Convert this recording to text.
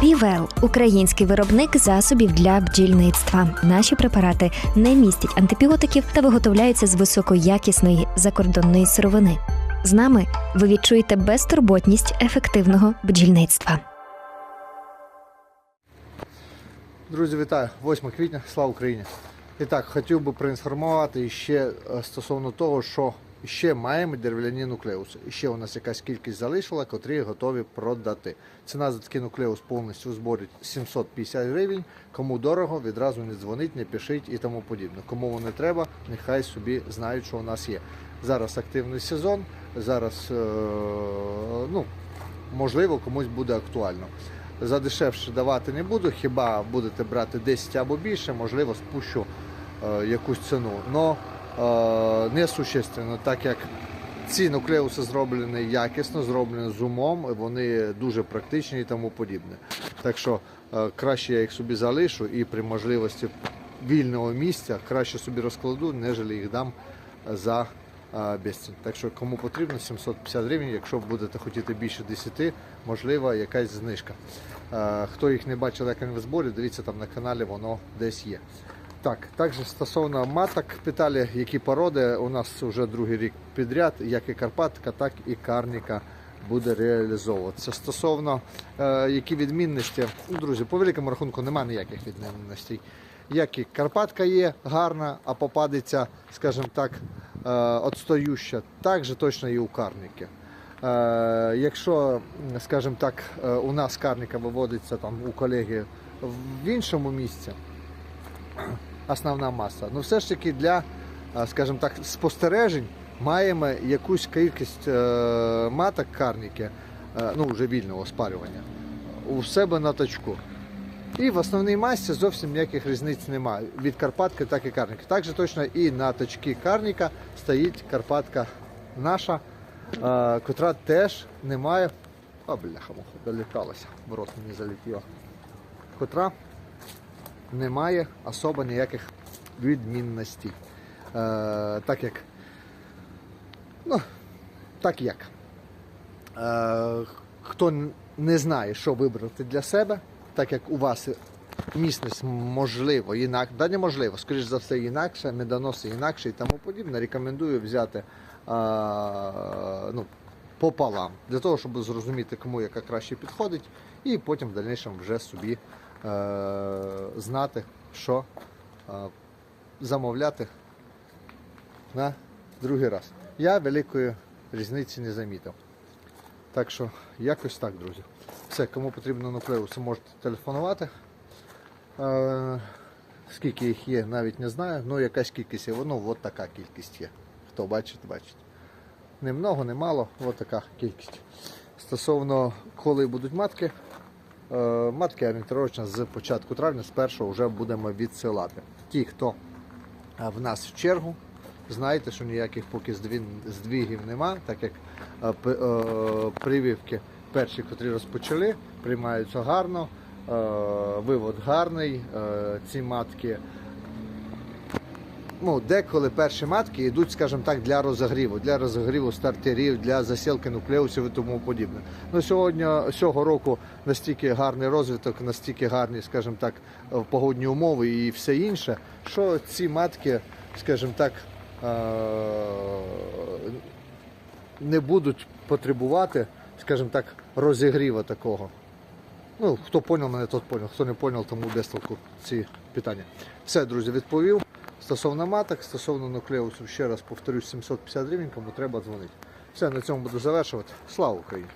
Півел український виробник засобів для бджільництва. Наші препарати не містять антибіотиків та виготовляються з високоякісної закордонної сировини. З нами ви відчуєте безтурботність ефективного бджільництва. Друзі, вітаю! 8 квітня, слава Україні! І так, хотів би проінформувати ще е, стосовно того, що ще маємо дерев'яні нуклеуси. І ще у нас якась кількість залишила, котрі готові продати. Ціна за такий нуклеус повністю зборі 750 гривень. Кому дорого, відразу не дзвонить, не пишіть і тому подібне. Кому вони треба, нехай собі знають, що у нас є. Зараз активний сезон, зараз е, ну, можливо комусь буде актуально. За дешевше давати не буду, хіба будете брати 10 або більше, можливо, спущу е, якусь ціну. Но е, не существенно, так як ці нуклеуси зроблені якісно, зроблені з умом, вони дуже практичні і тому подібне. Так що е, краще я їх собі залишу і при можливості вільного місця краще собі розкладу, нежели їх дам за а, безцінь. Так що кому потрібно 750 гривень, якщо будете хотіти більше 10, можливо, якась знижка. Хто їх не бачив, як вони в зборі, дивіться там на каналі, воно десь є. Так, також стосовно маток питали, які породи у нас вже другий рік підряд, як і Карпатка, так і Карніка буде реалізовуватися. Стосовно е, які відмінності, ну, друзі, по великому рахунку немає ніяких відмінностей. Як і Карпатка є гарна, а попадеться, скажімо так, е, отстоюща, так же точно і у Карніки. Е, якщо, скажімо так, е, у нас карніка виводиться там у колеги в іншому місці, основна маса. Ну все ж таки для, е, скажімо так, спостережень маємо якусь кількість е, маток карніки, е, ну вже вільного спарювання, у себе на точку. І в основній масі зовсім ніяких різниць немає. Від Карпатки, так і Карніки. Так же точно і на точці Карніка стоїть Карпатка наша, котра теж не має. О, бляха, доліталася, в рот мені залетіло. Котра не має особо ніяких відмінностей. Е, так як. Ну, так як. Е, хто не знає, що вибрати для себе, так як у вас місність можливо, інак, да неможливо, скоріш за все, інакше, медоноси інакше і тому подібне, рекомендую взяти е, ну, пополам, для того, щоб зрозуміти, кому яка краще підходить, і потім в дальнішому вже собі знати, що е, замовляти на другий раз. Я великої різниці не замітив. Так що якось так, друзі. Все, кому потрібно нуклеуси, можете телефонувати. Е, скільки їх є, навіть не знаю. Ну, якась кількість є. Воно от така кількість є. Хто бачить, бачить. Не много, не от така кількість. Стосовно коли будуть матки, е, матки орієнтировочно з початку травня, з першого вже будемо відсилати. Ті, хто е, в нас в чергу, знаєте, що ніяких поки здвігів нема, так як е, е, прививки перші, котрі розпочали, приймаються гарно, е, вивод гарний, е, ці матки. Ну, деколи перші матки йдуть, скажімо так, для розогріву, для розогріву стартерів, для засілки нуклеусів і тому подібне. Ну, сьогодні, цього року настільки гарний розвиток, настільки гарні, скажімо так, е, погодні умови і все інше, що ці матки, скажімо так, е, не будуть потребувати, скажімо так, розігріву такого. Ну, хто поняв мене, тот поняв. Хто не поняв, тому без толку ці питання. Все, друзі, відповів. Стосовно маток, стосовно нуклеусу, ще раз повторюсь, 750 гривень, кому треба дзвонити. Все, на цьому буду завершувати. Слава Україні!